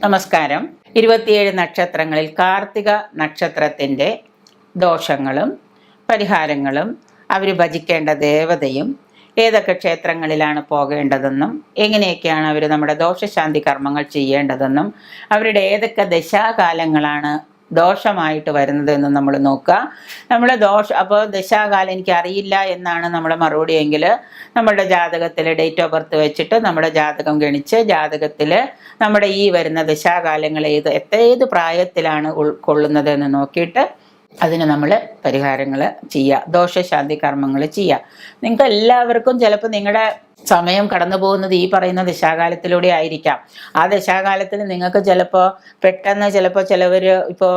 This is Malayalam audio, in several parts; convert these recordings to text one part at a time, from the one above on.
നമസ്കാരം. ഇരുപത്തിയേഴ് നക്ഷത്രങ്ങളിൽ കാർത്തിക നക്ഷത്രത്തിന്റെ ദോഷങ്ങളും പരിഹാരങ്ങളും അവർ ഭജിക്കേണ്ട ദേവതയും ഏതൊക്കെ ക്ഷേത്രങ്ങളിലാണ് പോകേണ്ടതെന്നും എങ്ങനെയൊക്കെയാണ് അവർ നമ്മുടെ ദോഷശാന്തി കർമ്മങ്ങൾ ചെയ്യേണ്ടതെന്നും അവരുടെ ഏതൊക്കെ ദശാകാലങ്ങളാണ് ദോഷമായിട്ട് വരുന്നത് എന്ന് നമ്മൾ നോക്കുക. നമ്മൾ ദോഷ അപ്പോൾ ദശാകാലം എനിക്ക് അറിയില്ല എന്നാണ് നമ്മൾ മറുപടി എങ്കിൽ നമ്മുടെ ജാതകത്തിൽ ഡേറ്റ് ഓഫ് ബർത്ത് വെച്ചിട്ട് നമ്മുടെ ജാതകം ഗണിച്ച് ജാതകത്തിൽ നമ്മുടെ ഈ വരുന്ന ദശാകാലങ്ങൾ ഏത് ഏത് പ്രായത്തിലാണ് ഉൾക്കൊള്ളുന്നത് എന്ന് നോക്കിയിട്ട് അതിന് നമ്മൾ പരിഹാരങ്ങൾ ചെയ്യുക ദോഷശാന്തി കർമ്മങ്ങൾ ചെയ്യുക നിങ്ങൾക്ക് എല്ലാവർക്കും ചിലപ്പോൾ നിങ്ങളുടെ സമയം കടന്നു പോകുന്നത് ഈ പറയുന്ന ദശാകാലത്തിലൂടെ ആയിരിക്കാം. ആ ദശാകാലത്തിൽ നിങ്ങൾക്ക് ചിലപ്പോൾ പെട്ടെന്ന് ചിലപ്പോൾ ചിലവർ ഇപ്പോൾ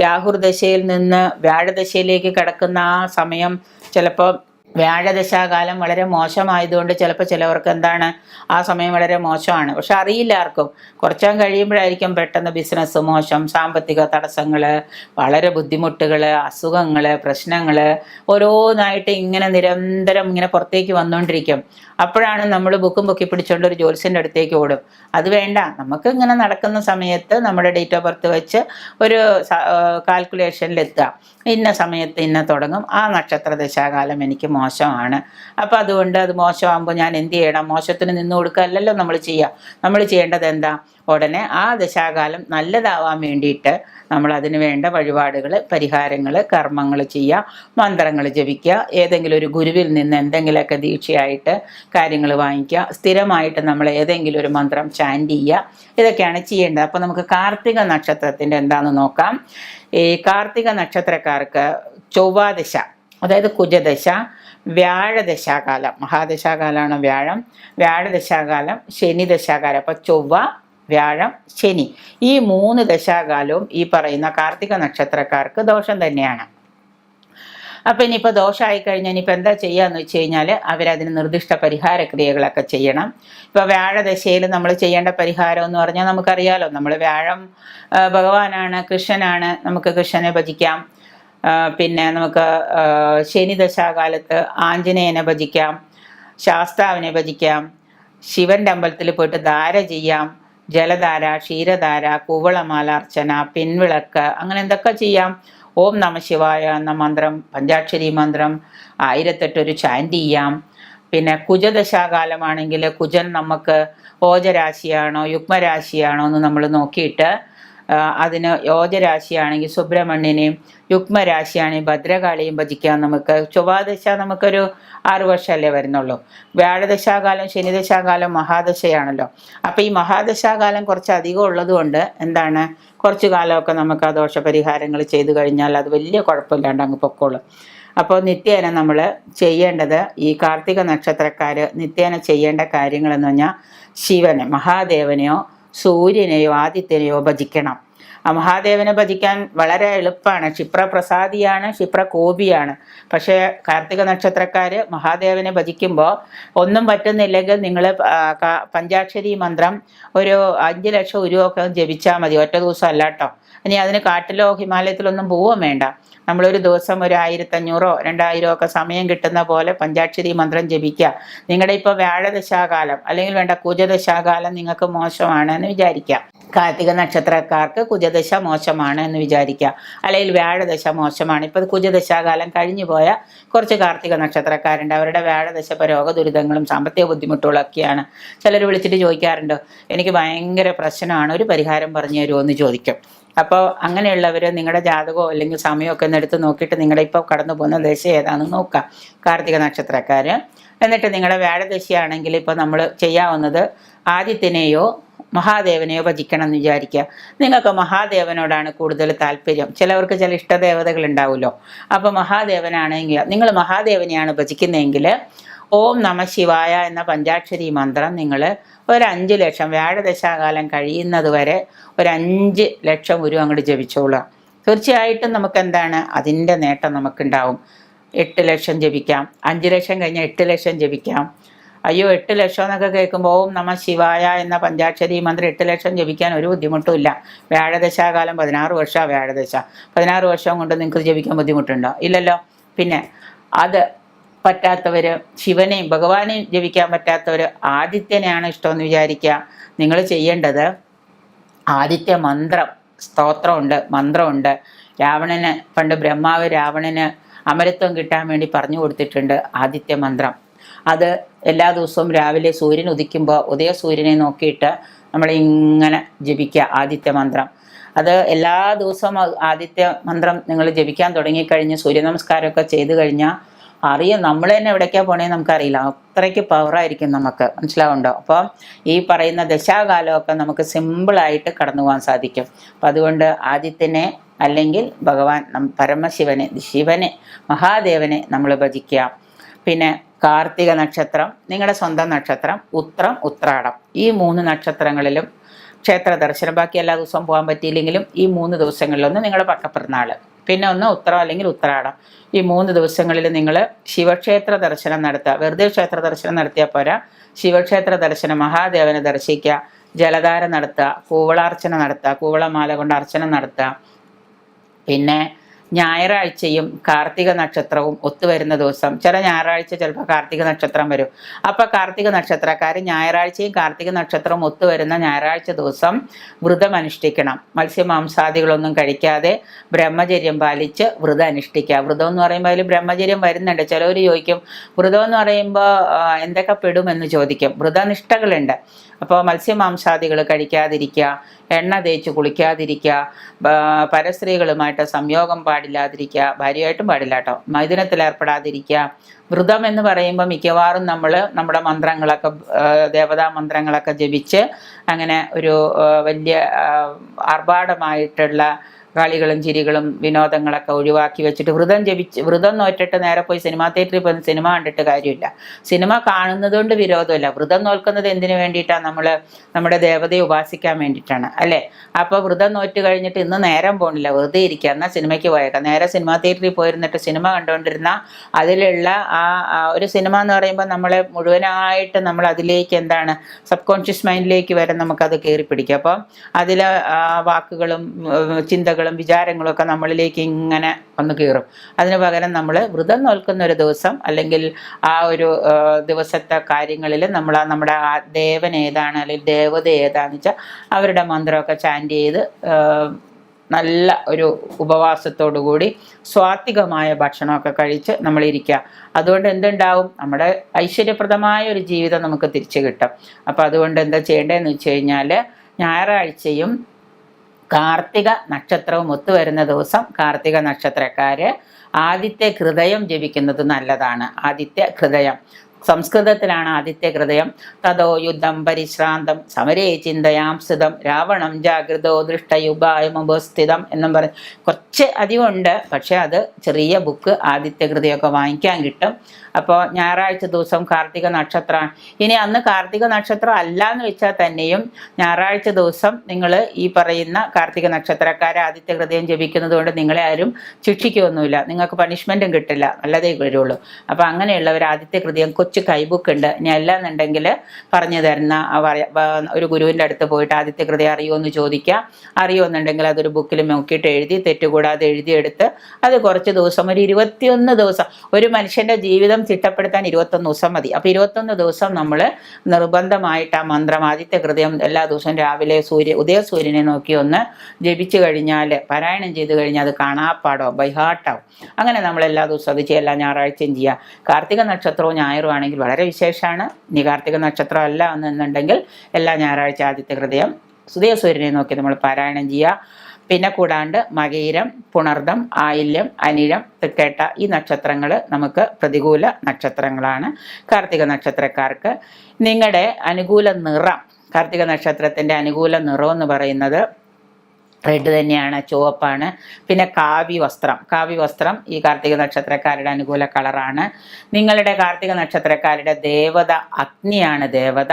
രാഹുർ ദശയിൽ നിന്ന് വ്യാഴദശയിലേക്ക് കടക്കുന്ന ആ സമയം ചിലപ്പോൾ വ്യാഴദശാകാലം വളരെ മോശമായതുകൊണ്ട് ചിലപ്പോൾ ചിലവർക്ക് എന്താണ് ആ സമയം വളരെ മോശമാണ്. പക്ഷെ അറിയില്ല ആർക്കും. കുറച്ചാൻ കഴിയുമ്പോഴായിരിക്കും പെട്ടെന്ന് ബിസിനസ് മോശം സാമ്പത്തിക തടസ്സങ്ങൾ വളരെ ബുദ്ധിമുട്ടുകൾ അസുഖങ്ങൾ പ്രശ്നങ്ങൾ ഓരോന്നായിട്ട് ഇങ്ങനെ നിരന്തരം ഇങ്ങനെ പുറത്തേക്ക് വന്നുകൊണ്ടിരിക്കും അപ്പോഴാണ് നമ്മൾ ബുക്കും പൊക്കി പിടിച്ചുകൊണ്ട് ഒരു ജ്യോത്സ്യന്റെ അടുത്തേക്ക് ഓടും. അത് വേണ്ട. നമുക്ക് ഇങ്ങനെ നടക്കുന്ന സമയത്ത് നമ്മുടെ ഡേറ്റ് ഓഫ് ബർത്ത് വെച്ച് ഒരു കാൽക്കുലേഷനിലെത്തുക ഇന്ന സമയത്ത് ഇന്ന തുടങ്ങും. ആ നക്ഷത്ര ദശാകാലം എനിക്ക് മോശമാണ്. അപ്പോൾ അതുകൊണ്ട് അത് മോശമാകുമ്പോൾ ഞാൻ എന്ത് ചെയ്യണം? മോശത്തിന് നിന്ന് കൊടുക്കുകയല്ലല്ലോ നമ്മൾ ചെയ്യുക നമ്മൾ ചെയ്യേണ്ടത് എന്താ? ഉടനെ ആ ദശാകാലം നല്ലതാവാൻ വേണ്ടിയിട്ട് നമ്മൾ അതിന് വേണ്ട വഴിപാടുകൾ പരിഹാരങ്ങൾ കർമ്മങ്ങൾ ചെയ്യുക മന്ത്രങ്ങൾ ജപിക്കുക ഏതെങ്കിലും ഒരു ഗുരുവിൽ നിന്ന് എന്തെങ്കിലുമൊക്കെ ദീക്ഷയായിട്ട് കാര്യങ്ങൾ വാങ്ങിക്കുക സ്ഥിരമായിട്ട് നമ്മൾ ഏതെങ്കിലും ഒരു മന്ത്രം ചാൻഡ് ചെയ്യുക ഇതൊക്കെയാണ് ചെയ്യേണ്ടത്. അപ്പോൾ നമുക്ക് കാർത്തിക നക്ഷത്രത്തിന്റെ എന്താണെന്ന് നോക്കാം. ഈ കാർത്തിക നക്ഷത്രക്കാർക്ക് ചൊവ്വാദശ. അതായത് കുജദശ വ്യാഴദശാകാലം. മഹാദശാകാലമാണ് വ്യാഴം. വ്യാഴദശാകാലം ശനി ദശാകാലം അപ്പോൾ ചൊവ്വ വ്യാഴം ശനി. ഈ മൂന്ന് ദശാകാലവും ഈ പറയുന്ന കാർത്തിക നക്ഷത്രക്കാർക്ക് ദോഷം തന്നെയാണ്. അപ്പം ഇനിയിപ്പോൾ ദോഷമായി കഴിഞ്ഞാൽ ഇനിയിപ്പോൾ എന്താ ചെയ്യുകയെന്ന് വെച്ച് കഴിഞ്ഞാൽ അവരതിന് നിർദ്ദിഷ്ട പരിഹാര ക്രിയകളൊക്കെ ചെയ്യണം. ഇപ്പോൾ വ്യാഴദശയിൽ നമ്മൾ ചെയ്യേണ്ട പരിഹാരം എന്ന് പറഞ്ഞാൽ നമുക്കറിയാലോ. നമ്മൾ വ്യാഴം ഭഗവാനാണ് കൃഷ്ണനാണ്. നമുക്ക് കൃഷ്ണനെ ഭജിക്കാം. പിന്നെ നമുക്ക് ശനി ദശാകാലത്ത് ആഞ്ജനേയനെ ഭജിക്കാം ശാസ്താവിനെ ഭജിക്കാം ശിവന്റെ അമ്പലത്തിൽ പോയിട്ട് ധാര ചെയ്യാം ജലധാര ക്ഷീരധാര കൂവളമാലാർച്ചന പിൻവിളക്ക് അങ്ങനെ എന്തൊക്കെ ചെയ്യാം? ഓം നമ ശിവായ എന്ന മന്ത്രം പഞ്ചാക്ഷരി മന്ത്രം ആയിരത്തെട്ടൊരു ചാൻഡ് ചെയ്യാം. പിന്നെ കുജദശാകാലമാണെങ്കിൽ കുജൻ നമുക്ക് ഓജരാശിയാണോ യുഗ്മരാശിയാണോ എന്ന് നമ്മൾ നോക്കിയിട്ട് അതിന് യോജരാശിയാണെങ്കിൽ സുബ്രഹ്മണ്യനെയും യുഗ്മരാശിയാണെങ്കിൽ ഭദ്രകാളിയും ഭജിക്കാം നമുക്ക്. ചൊവ്വാദശ നമുക്കൊരു ആറ് വർഷമല്ലേ വരുന്നുള്ളൂ. വ്യാഴദശാകാലം ശനിദശാകാലം മഹാദശയാണല്ലോ. അപ്പോൾ ഈ മഹാദശാകാലം കുറച്ച് അധികം ഉള്ളതുകൊണ്ട് എന്താണ്? കുറച്ചു കാലമൊക്കെ നമുക്ക് ആ ദോഷപരിഹാരങ്ങൾ ചെയ്തു കഴിഞ്ഞാൽ അത് വലിയ കുഴപ്പമില്ലാണ്ട് അങ്ങ് പൊക്കോളും. അപ്പോൾ നിത്യേന നമ്മൾ ചെയ്യേണ്ടത് ഈ കാർത്തിക നക്ഷത്രക്കാർ നിത്യേന ചെയ്യേണ്ട കാര്യങ്ങളെന്ന് പറഞ്ഞാൽ ശിവനെ മഹാദേവനെയോ സൂര്യനെയോ ആദിത്യനെയോ ഭജിക്കണം. ആ മഹാദേവനെ ഭജിക്കാൻ വളരെ എളുപ്പമാണ്. ക്ഷിപ്രപ്രസാദിയാണ് ക്ഷിപ്രകോപിയാണ് പക്ഷേ കാർത്തിക നക്ഷത്രക്കാർ മഹാദേവനെ ഭജിക്കുമ്പോൾ ഒന്നും പറ്റുന്നില്ലെങ്കിൽ നിങ്ങൾ പഞ്ചാക്ഷരി മന്ത്രം ഒരു അഞ്ച് ലക്ഷം ഉരുവൊക്കെ ജപിച്ചാൽ മതി. ഒറ്റ ദിവസം അല്ല കേട്ടോ ഇനി അതിന് കാട്ടിലോ ഹിമാലയത്തിലൊന്നും പോവുകയും വേണ്ട. നമ്മളൊരു ദിവസം ഒരു ആയിരത്തഞ്ഞൂറോ രണ്ടായിരമോ ഒക്കെ സമയം കിട്ടുന്ന പോലെ പഞ്ചാക്ഷരി മന്ത്രം ജപിക്കുക. നിങ്ങളുടെ ഇപ്പോൾ വ്യാഴദശാകാലം. അല്ലെങ്കിൽ വേണ്ട കുജദശാകാലം നിങ്ങൾക്ക് മോശമാണ് എന്ന് വിചാരിക്കുക കാർത്തിക നക്ഷത്രക്കാർക്ക് കുജദശ മോശമാണ് എന്ന് വിചാരിക്കുക അല്ലെങ്കിൽ വ്യാഴദശ മോശമാണ്. ഇപ്പോൾ കുജദശാകാലം കഴിഞ്ഞു പോയ കുറച്ച് കാർത്തിക നക്ഷത്രക്കാരുണ്ട്. അവരുടെ വ്യാഴദശ രോഗ ദുരിതങ്ങളും സാമ്പത്തിക ബുദ്ധിമുട്ടുകളൊക്കെയാണ് ചിലർ വിളിച്ചിട്ട് ചോദിക്കാറുണ്ട് എനിക്ക് ഭയങ്കര പ്രശ്നമാണ്. ഒരു പരിഹാരം പറഞ്ഞു തരുമോ? എന്ന് ചോദിക്കും. അപ്പോൾ അങ്ങനെയുള്ളവർ നിങ്ങളുടെ ജാതകമോ അല്ലെങ്കിൽ സമയമൊക്കെ ഒന്ന് എടുത്ത് നോക്കിയിട്ട് നിങ്ങളുടെ ഇപ്പോൾ കടന്നു പോകുന്ന ദശ ഏതാണെന്ന് നോക്കാം. കാർത്തിക നക്ഷത്രക്കാർ എന്നിട്ട് നിങ്ങളുടെ വ്യാഴദശയാണെങ്കിൽ ഇപ്പോൾ നമ്മൾ ചെയ്യാവുന്നത് ആദിത്യനെയോ മഹാദേവനെയോ ഭജിക്കണം എന്ന് വിചാരിക്കുക. നിങ്ങൾക്ക് മഹാദേവനോടാണ് കൂടുതൽ താല്പര്യം. ചിലവർക്ക് ചില ഇഷ്ടദേവതകൾ ഉണ്ടാവുമല്ലോ. അപ്പോൾ മഹാദേവനാണെങ്കിൽ നിങ്ങൾ മഹാദേവനെയാണ് ഭജിക്കുന്നതെങ്കിൽ ഓം നമ ശിവായ എന്ന പഞ്ചാക്ഷരി മന്ത്രം നിങ്ങൾ ഒരു അഞ്ച് ലക്ഷം വ്യാഴദശാകാലം കഴിയുന്നത് വരെ ഒരു ലക്ഷം ഉരു അങ്ങോട്ട് ജപിച്ചോളുക. തീർച്ചയായിട്ടും നമുക്ക് എന്താണ് അതിന്റെ നേട്ടം നമുക്കുണ്ടാവും. എട്ട് ലക്ഷം ജപിക്കാം. അഞ്ച് ലക്ഷം കഴിഞ്ഞാൽ എട്ട് ലക്ഷം ജപിക്കാം. അയ്യോ എട്ട് ലക്ഷം എന്നൊക്കെ കേൾക്കുമ്പോൾ ഓം നമ ശിവായ എന്ന പഞ്ചാക്ഷരി മന്ത്രം എട്ട് ലക്ഷം ജപിക്കാൻ ഒരു ബുദ്ധിമുട്ടുമില്ല വ്യാഴദശാകാലം പതിനാറ് വർഷമാണ് വ്യാഴദശ. പതിനാറ് വർഷം കൊണ്ട് നിങ്ങൾക്ക് ജപിക്കാൻ ബുദ്ധിമുട്ടുണ്ടോ? ഇല്ലല്ലോ. പിന്നെ അത് പറ്റാത്തവർ ശിവനെയും ഭഗവാനെയും ജപിക്കാൻ പറ്റാത്തവർ ആദിത്യനെയാണ് ഇഷ്ടമെന്ന് വിചാരിക്കുക നിങ്ങൾ ചെയ്യേണ്ടത് ആദിത്യ മന്ത്രം സ്തോത്രമുണ്ട് മന്ത്രമുണ്ട്. രാവണന് പണ്ട് ബ്രഹ്മാവ് രാവണന് അമരത്വം കിട്ടാൻ വേണ്ടി പറഞ്ഞു കൊടുത്തിട്ടുണ്ട് ആദിത്യ മന്ത്രം. അത് എല്ലാ ദിവസവും രാവിലെ സൂര്യൻ ഉദിക്കുമ്പോൾ ഉദയ സൂര്യനെ നോക്കിയിട്ട് നമ്മൾ ഇങ്ങനെ ജപിക്കുക ആദിത്യ മന്ത്രം. അത് എല്ലാ ദിവസവും ആദിത്യ മന്ത്രം നിങ്ങൾ ജപിക്കാൻ തുടങ്ങിക്കഴിഞ്ഞ് സൂര്യ നമസ്കാരമൊക്കെ ചെയ്തു കഴിഞ്ഞാൽ അറിയാം നമ്മൾ തന്നെ എവിടേക്കാണ് പോണേ നമുക്കറിയില്ല. അത്രയ്ക്ക് പവറായിരിക്കും നമുക്ക്. മനസ്സിലാവുണ്ടോ? അപ്പോൾ ഈ പറയുന്ന ദശാകാലമൊക്കെ നമുക്ക് സിമ്പിളായിട്ട് കടന്നു പോകാൻ സാധിക്കും. അപ്പം അതുകൊണ്ട് ആദിത്യനെ അല്ലെങ്കിൽ ഭഗവാൻ പരമശിവനെ ശിവനെ മഹാദേവനെ നമ്മൾ ഭജിക്കുക. പിന്നെ കാർത്തിക നക്ഷത്രം നിങ്ങളുടെ സ്വന്തം നക്ഷത്രം ഉത്രം ഉത്രാടം. ഈ മൂന്ന് നക്ഷത്രങ്ങളിലും ക്ഷേത്ര ദർശനം. ബാക്കി എല്ലാ ദിവസവും പോകാൻ പറ്റിയില്ലെങ്കിലും ഈ മൂന്ന് ദിവസങ്ങളിലൊന്ന് നിങ്ങളുടെ പക്കപ്പിറന്നാൾ പിന്നെ ഒന്ന് ഉത്തരം അല്ലെങ്കിൽ ഉത്രാടം. ഈ മൂന്ന് ദിവസങ്ങളിൽ നിങ്ങൾ ശിവക്ഷേത്ര ദർശനം നടത്തുക. വെറുതെ ക്ഷേത്ര ദർശനം നടത്തിയാൽ പോരാ. ശിവക്ഷേത്ര ദർശനം മഹാദേവനെ ദർശിക്കുക ജലധാര നടത്തുക കൂവളാർച്ചന നടത്തുക കൂവളമാല കൊണ്ട് അർച്ചന നടത്തുക. പിന്നെ ഞായറാഴ്ചയും കാർത്തിക നക്ഷത്രവും ഒത്തുവരുന്ന ദിവസം. ചില ഞായറാഴ്ച ചിലപ്പോൾ കാർത്തിക നക്ഷത്രം വരും. അപ്പോൾ കാർത്തിക നക്ഷത്രക്കാർ ഞായറാഴ്ചയും കാർത്തിക നക്ഷത്രവും ഒത്തുവരുന്ന ഞായറാഴ്ച ദിവസം വ്രതം അനുഷ്ഠിക്കണം. മത്സ്യമാംസാദികളൊന്നും കഴിക്കാതെ ബ്രഹ്മചര്യം പാലിച്ച് വ്രതം അനുഷ്ഠിക്കുക. വ്രതം എന്ന് പറയുമ്പോൾ അതിൽ ബ്രഹ്മചര്യം വരുന്നുണ്ട്. ചിലവർ ചോദിക്കും വ്രതം എന്ന് പറയുമ്പോൾ എന്തൊക്കെ പെടുമെന്ന് ചോദിക്കും. വ്രതനിഷ്ഠകളുണ്ട്. അപ്പോൾ മത്സ്യമാംസാദികൾ കഴിക്കാതിരിക്കുക എണ്ണ തേച്ച് കുളിക്കാതിരിക്കുക പരസ്ത്രീകളുമായിട്ട് സംയോഗം പാടില്ലാതിരിക്കുക ഭാര്യയായിട്ടും പാടില്ല കേട്ടോ മൈഥുനത്തിൽ ഏർപ്പെടാതിരിക്കുക വ്രതം എന്ന് പറയുമ്പോൾ മിക്കവാറും നമ്മൾ നമ്മുടെ മന്ത്രങ്ങളൊക്കെ ദേവതാ മന്ത്രങ്ങളൊക്കെ ജപിച്ച് അങ്ങനെ ഒരു വലിയ ആർഭാടമായിട്ടുള്ള കളികളും ചിരികളും വിനോദങ്ങളൊക്കെ ഒഴിവാക്കി വെച്ചിട്ട് വ്രതം ജപിച്ച് വ്രതം നോറ്റിട്ട് നേരെ പോയി സിനിമാ തിയേറ്ററിൽ പോയി സിനിമ കണ്ടിട്ട് കാര്യമില്ല. സിനിമ കാണുന്നതുകൊണ്ട് വിരോധമില്ല. വ്രതം നോക്കുന്നത് എന്തിനു വേണ്ടിയിട്ടാണ് നമ്മൾ നമ്മുടെ ദേവതയെ ഉപാസിക്കാൻ വേണ്ടിയിട്ടാണ് അല്ലേ? അപ്പോൾ വ്രതം നോറ്റ് കഴിഞ്ഞിട്ട് ഇന്ന് നേരം പോണില്ല. വെറുതെ ഇരിക്കുക എന്നാൽ സിനിമയ്ക്ക് പോയേക്കാം. നേരെ സിനിമാ തിയേറ്ററിൽ പോയിരുന്നിട്ട് സിനിമ കണ്ടുകൊണ്ടിരുന്ന അതിലുള്ള ആ ഒരു സിനിമ എന്ന് പറയുമ്പോൾ നമ്മളെ മുഴുവനായിട്ട് നമ്മൾ അതിലേക്ക് എന്താണ് സബ് കോൺഷ്യസ് മൈൻഡിലേക്ക് വരെ നമുക്കത് കയറി പിടിക്കും അപ്പം അതിലെ വാക്കുകളും ചിന്തകളും ചിന്തകളും വിചാരങ്ങളും ഒക്കെ നമ്മളിലേക്ക് ഇങ്ങനെ വന്ന് കയറും. അതിന് പകരം നമ്മൾ വ്രതം നോൽക്കുന്ന ഒരു ദിവസം അല്ലെങ്കിൽ ആ ഒരു ദിവസത്തെ കാര്യങ്ങളിൽ നമ്മൾ ആ നമ്മുടെ ആ ദേവൻ ഏതാണ് അല്ലെങ്കിൽ ദേവത ഏതാണെന്ന് വെച്ചാൽ അവരുടെ മന്ത്രമൊക്കെ ചാന്റ് ചെയ്ത് നല്ല ഒരു ഉപവാസത്തോടു കൂടി സ്വാത്വികമായ ഭക്ഷണമൊക്കെ കഴിച്ച് നമ്മൾ ഇരിക്കുക അതുകൊണ്ട് എന്തുണ്ടാവും? നമ്മുടെ ഐശ്വര്യപ്രദമായ ഒരു ജീവിതം നമുക്ക് തിരിച്ചു കിട്ടും. അപ്പോൾ അതുകൊണ്ട് എന്താ ചെയ്യേണ്ടതെന്ന് വെച്ച് കഴിഞ്ഞാൽ ഞായറാഴ്ചയും കാർത്തിക നക്ഷത്രവും ഒത്തുവരുന്ന ദിവസം കാർത്തിക നക്ഷത്രക്കാര് ആദിത്യ ഹൃദയം ജപിക്കുന്നത് നല്ലതാണ്. ആദിത്യ ഹൃദയം. സംസ്കൃതത്തിലാണ് ആദിത്യ ഹൃദയം. തതോ യുദ്ധം പരിശ്രാന്തം സമരേ ചിന്തയാംസ്ഥിതം രാവണം ജാഗ്രതോ ദൃഷ്ടയുപായമപസ്ഥിതം എന്നും പറഞ്ഞ് കുറച്ച് അധികമുണ്ട്. പക്ഷേ അത് ചെറിയ ബുക്ക് ആദിത്യ ഹൃദയമൊക്കെ വാങ്ങിക്കാൻ കിട്ടും. അപ്പോൾ ഞായറാഴ്ച ദിവസം കാർത്തിക നക്ഷത്രമാണ് ഇനി അന്ന് കാർത്തിക നക്ഷത്രം അല്ല എന്ന് വെച്ചാൽ തന്നെയും ഞായറാഴ്ച ദിവസം നിങ്ങൾ ഈ പറയുന്ന കാർത്തിക നക്ഷത്രക്കാരെ ആദിത്യ ഹൃദയം ജപിക്കുന്നത് കൊണ്ട് നിങ്ങളെ ആരും ശിക്ഷിക്കുകയൊന്നുമില്ല നിങ്ങൾക്ക് പണിഷ്മെന്റും കിട്ടില്ല. നല്ലതേ വരുള്ളൂ. അപ്പോൾ അങ്ങനെയുള്ളവർ ആദിത്യ ഹൃദയം കൊച്ചു കൈബുക്ക് ഉണ്ട്. ഇനി അല്ലാന്നുണ്ടെങ്കിൽ പറഞ്ഞു തരുന്ന ഒരു ഗുരുവിന്റെ അടുത്ത് പോയിട്ട് ആദിത്യ കൃതി അറിയുമോ എന്ന് ചോദിക്കുക അറിയുമെന്നുണ്ടെങ്കിൽ അതൊരു ബുക്കിൽ നോക്കിയിട്ട് എഴുതി തെറ്റുകൂടാതെ എഴുതിയെടുത്ത് അത് കുറച്ച് ദിവസം ഒരു ഇരുപത്തിയൊന്ന് ദിവസം. ഒരു മനുഷ്യന്റെ ജീവിതം ചിട്ടപ്പെടുത്താൻ ഇരുപത്തൊന്ന് ദിവസം മതി. അപ്പോൾ ഇരുപത്തൊന്ന് ദിവസം നമ്മൾ നിർബന്ധമായിട്ട് ആ മന്ത്രം ആദിത്യ കൃതയം എല്ലാ ദിവസവും രാവിലെ സൂര്യ ഉദയ സൂര്യനെ നോക്കി ഒന്ന് ജപിച്ചു കഴിഞ്ഞാൽ പാരായണം ചെയ്തു കഴിഞ്ഞാൽ അത് കാണാപ്പാടോ ബൈഹാട്ടാവും അങ്ങനെ നമ്മൾ എല്ലാ ദിവസവും അത് ചെയ്യാം എല്ലാ ഞായറാഴ്ചയും ചെയ്യുക കാർത്തിക നക്ഷത്രവും ഞായറും ആണെങ്കിൽ വളരെ വിശേഷമാണ് ഇനി കാർത്തിക നക്ഷത്രം എന്നുണ്ടെങ്കിൽ എല്ലാ ഞായറാഴ്ച ആദ്യത്തെ ഹൃദയം സുദേവസൂര്യനെ നോക്കി നമ്മൾ പാരായണം ചെയ്യുക. പിന്നെ കൂടാണ്ട് മകീരം പുണർദം ആയില്യം അനിഴം തൃക്കേട്ട ഈ നക്ഷത്രങ്ങൾ നമുക്ക് പ്രതികൂല നക്ഷത്രങ്ങളാണ്. കാർത്തിക നക്ഷത്രക്കാർക്ക് നിങ്ങളുടെ അനുകൂല നിറം കാർത്തിക നക്ഷത്രത്തിന്റെ അനുകൂല നിറം എന്ന് പറയുന്നത് റെഡ് തന്നെയാണ് ചുവപ്പാണ്. പിന്നെ കാവി വസ്ത്രം. കാവി വസ്ത്രം ഈ കാർത്തിക നക്ഷത്രക്കാരുടെ അനുകൂല കളറാണ്. നിങ്ങളുടെ കാർത്തിക നക്ഷത്രക്കാരുടെ ദേവത അഗ്നിയാണ് ദേവത.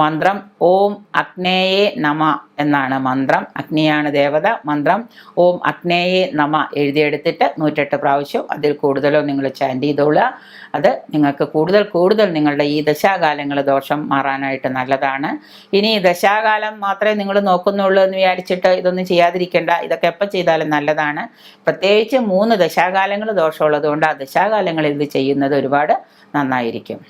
മന്ത്രം ഓം അഗ്നേയേ നമ എന്നാണ് മന്ത്രം. അഗ്നിയാണ് ദേവത. മന്ത്രം ഓം അഗ്നേയേ നമ എഴുതിയെടുത്തിട്ട് നൂറ്റെട്ട് പ്രാവശ്യം അതിൽ കൂടുതലോ നിങ്ങൾ ചാൻഡ് ചെയ്തോളുക. അത് നിങ്ങൾക്ക് കൂടുതൽ കൂടുതൽ നിങ്ങളുടെ ഈ ദശാകാലങ്ങൾ ദോഷം മാറാനായിട്ട് നല്ലതാണ്. ഇനി ദശാകാലം മാത്രമേ നിങ്ങൾ നോക്കുന്നുള്ളൂ എന്ന് വിചാരിച്ചിട്ട് ഇതൊന്നും ചെയ്യാതിരിക്കേണ്ട. ഇതൊക്കെ എപ്പോൾ ചെയ്താലും നല്ലതാണ്. പ്രത്യേകിച്ച് മൂന്ന് ദശാകാലങ്ങൾ ദോഷമുള്ളതുകൊണ്ട് ആ ദശാകാലങ്ങളിൽ ഇത് ചെയ്യുന്നത് ഒരുപാട് നന്നായിരിക്കും.